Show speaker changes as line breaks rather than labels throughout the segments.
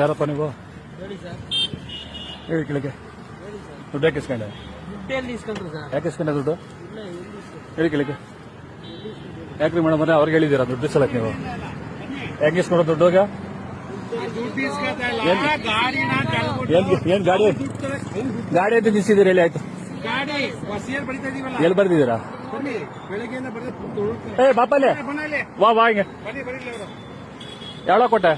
ಯಾರಪ್ಪ ನೀವು?
ಹೇಳಿ
ಕೆಳಗೆ
ಸರ್.
ದುಡ್ಡು ಯಾಕೆ ಇಸ್ಕೊಂಡೆ? ಯಾಕೆ ಇಸ್ಕೊಂಡೆ ದುಡ್ಡು?
ಎಲ್ಲಿ?
ಹೇಳಿ ಕೆಳಗೆ ಯಾಕ್ರಿ ಮೇಡಮ್ ಅಂದ್ರೆ ಅವ್ರಿಗೆ ಹೇಳಿದ್ದೀರಾ ದುಡ್ಡು ಇಸಲಕ್ಕೆ ನೀವು? ಹೆಂಗೆ ಇಸ್ಕೊಂಡ್ರೆ ದುಡ್ಡು ಹೋಗ ಏನ್ ಗಾಡಿ? ಗಾಡಿ ಅಂತ ನಿಲ್ಸಿದ್ದೀರಿ ಹೇಳಿ ಆಯ್ತು. ಎಲ್ಲಿ ಬರ್ದಿದ್ದೀರಾ? ಏ ಬಾಪಲ್ಲೇ. ವಾ ವಾ ಹಿಂಗೆ.
ಯಾವ ಕೊಟ್ಟೆ?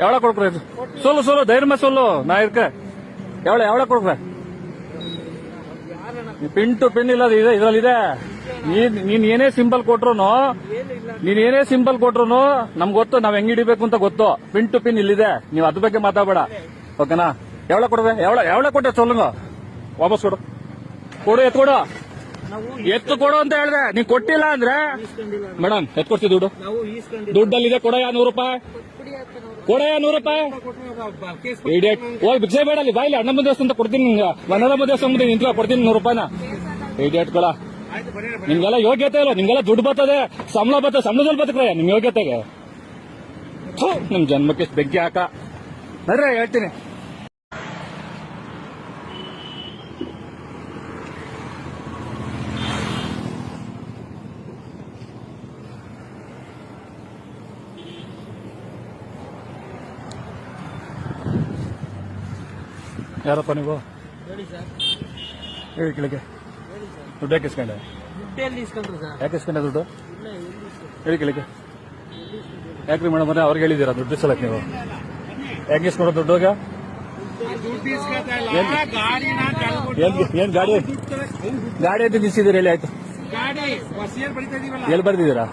எவ்வளோ கொட்டை எவ்வளோ கொடுக்குறது சொல்லு சொல்லு தைரியமா சொல்லு நான் இருக்கேன் எவ்வளோ எவ்வளோ கொடுக்குறேன் ಪಿನ್ ಟು ಪಿನ್ ಇಲ್ಲ ಇದೆ ಇದ್ರಲ್ಲಿದೆ ನೀನ್ ನೀನ್ ಏನೇ ಸಿಂಬಲ್ ಕೊಟ್ರು ನೀನ್ ಏನೇ ಸಿಂಬಲ್ ಕೊಟ್ರು ನಮ್ಗೆ ಗೊತ್ತು ನಾವ್ ಹೆಂಗ್ ಹಿಡಿಬೇಕು ಅಂತ ಗೊತ್ತು ಪಿನ್ ಟು ಪಿನ್ ಇಲ್ಲಿದೆ ನೀವ್ ಅದ್ರ ಬಗ್ಗೆ ಮಾತಾಡಬೇಡ ಓಕೆನಾ ಎವಳ ಕೊಡ್ವೆ ಎವಳ ಎವಳ ಕೊಟ್ಟೆ ಸೊಲ್ಲುಂಗ ವಾಪಸ್ ಕೊಡು ಕೊಡು ಎತ್ ಕೊಡು
ನಾವು
ಎತ್ತು ಕೊಡು ಅಂತ ಹೇಳ್ದೆ ನೀನ್ ಕೊಟ್ಟಿಲ್ಲ ಅಂದ್ರೆ
ಈಸ್ಕೊಂಡಿಲ್ಲ
ಮೇಡಮ್ ಎತ್ ಕೊಡ್ತೀವಿ ದುಡ್ಡು
ನಾವು ಈಸ್ಕೊಂಡಿಲ್ಲ
ದುಡ್ಡಲ್ಲಿದೆ ಕೊಡಯ್ಯ ನೂರು ರೂಪಾಯಿ ಕೊಡಯ್ಯ ನೂರು ರೂಪಾಯಿ ಇಡಿಯಟ್ ಹೋಗಿ ಭಿಕ್ಷೆ ಬೇಡ ಅಲ್ಲಿ ಬಾಯಿಲಿ ಅಣ್ಣಮ್ಮ ದೇವಸ್ಥಾನ ಅಂತ ಕೊಡ್ತೀನಿ ನಿಂಗೆ. ವನರಮ್ಮ ದೇವಸ್ಥಾನ ಮುಂದೆ ನಿಂತ್ಕೊ ಕೊಡ್ತೀನಿ ನೂರು ರೂಪಾಯಿನ. ಇಡಿಯಟ್ಗಳ. ನಿಮ್ಗೆಲ್ಲ ಯೋಗ್ಯತೆ ಇಲ್ಲ ನಿಮ್ಗೆಲ್ಲ ದುಡ್ಡು ಬರ್ತದೆ, ಸಂಬಳ ಬರ್ತದೆ, ಸಂಬಳದಲ್ಲಿ ಬದುಕ್ರೆ ನಿಮ್ ಯೋಗ್ಯತೆಗೆ. ನಿಮ್ ಜನ್ಮಕ್ಕೆ ಬೆಂಕಿ ಹಾಕ. ಹೇಳ್ತೀನಿ. ಯಾರಪ್ಪ ನೀವು?
ಹೇಳಿ
ಕೆಳಗೆ
ಸರ್.
ದುಡ್ಡು ಯಾಕೆ ಇಸ್ಕೊಂಡೆ? ಯಾಕೆ ಇಸ್ಕೊಂಡೆ ದುಡ್ಡು? ಹೇಳಿ ಕೇಳಿಕೆ ಯಾಕ್ರಿ ಮೇಡಮ್ ಅಂದ್ರೆ ಅವ್ರಿಗೆ ಹೇಳಿದ್ದೀರಾ ದುಡ್ಡು ಇಸ್ಕೊಳಕ್ ನೀವು? ಹೆಂಗೆ ಇಸ್ಕೊಡೋ ದುಡ್ಡು
ಹೋಗ
ಏನ್- ಗಾಡಿ? ಗಾಡಿ ಅಂತ ನಿಲ್ಸಿದ್ದೀರಿ ಎಲ್ಲಿ ಆಯ್ತು. ಎಲ್ಲಿ ಬರ್ದಿದ್ದೀರಾ?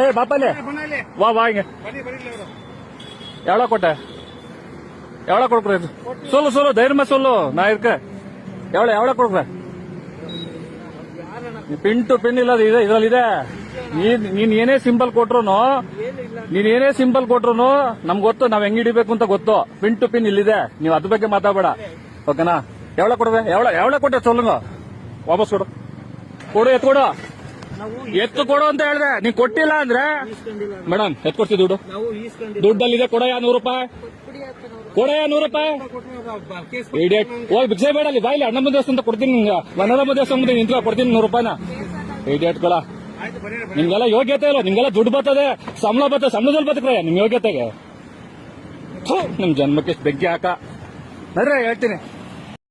ಏ ಬಾಪಲ್ಲೇ. ವಾ ವಾ ಹಿಂಗೆ.
ಯಾವ ಕೊಟ್ಟೆ? ಅವರು
எவ்வளோ கொட்டை எவ்வளோ கொடுக்குறது சொல்லு சொல்லு தைரியமா சொல்லு நான் இருக்கேன் எவ்வளோ எவ்வளோ கொடுக்குறேன் ಪಿನ್ ಟು ಪಿನ್ ಇಲ್ಲ ಇದೆ ಇದ್ರಲ್ಲಿದೆ ನೀನ್ ನೀನ್ ಏನೇ ಸಿಂಬಲ್ ಕೊಟ್ರು ನೀನ್ ಏನೇ ಸಿಂಬಲ್ ಕೊಟ್ರು ನಮ್ಗೆ ಗೊತ್ತು ನಾವ್ ಹೆಂಗ್ ಹಿಡಿಬೇಕು ಅಂತ ಗೊತ್ತು ಪಿನ್ ಟು ಪಿನ್ ಇಲ್ಲಿದೆ ನೀವ್ ಅದ್ರ ಬಗ್ಗೆ ಮಾತಾಡಬೇಡ ಓಕೆನಾ ಎವಳ ಕೊಡ್ವೆ ಎವಳ ಎವಳ ಕೊಟ್ಟೆ ಸೊಲ್ಲುಂಗ ವಾಪಸ್ ಕೊಡು ಕೊಡು ಎತ್ ಕೊಡು
ನಾವು
ಎತ್ತು ಕೊಡು ಅಂತ ಹೇಳ್ದೆ. ನೀವು ಕೊಟ್ಟಿಲ್ಲ ಅಂದ್ರೆ? ಮೇಡಮ್ ಎತ್ ಕೊಡ್ತೀವಿ ದುಡ್ಡು. ದುಡ್ಡಲ್ಲಿದೆ ಕೊಡಯ್ಯ ನೂರು ರೂಪಾಯಿ. ಕೊಡಯ್ಯ ನೂರು ರೂಪಾಯಿ. ಇಡಿಯಟ್ ಹೋಗಿ ಭಿಕ್ಷೆ ಬೇಡ ಅಲ್ಲಿ ಬಾಯಿಲಿ ಅಣ್ಣಮ್ಮ ದೇವಸ್ಥಾನ ಅಂತ ಕೊಡ್ತೀನಿ ವನರಮ್ಮ ದೇವಸ್ಥಾನ ನಿಂತ್ಕೊ ಕೊಡ್ತೀನಿ ನೂರು ರೂಪಾಯಿನ. ಇಡಿಯಟ್ಗಳ ನಿಮ್ಗೆಲ್ಲ ಯೋಗ್ಯತೆ ಇಲ್ಲ ನಿಮ್ಗೆಲ್ಲ ದುಡ್ಡು ಬರ್ತದೆ ಸಂಬಳ ಬರ್ತದೆ ಸಂಬಳದಲ್ಲಿ ಬದುಕ್ರೆ ನಿಮ್ ಯೋಗ್ಯತೆಗೆ. ನಿಮ್ ಜನ್ಮಕ್ಕೆ ಬೆಗ್ಗೆ ಬೆಂಕಿ ಹಾಕ. ನಡ್ರಿ ಹೇಳ್ತೀನಿ.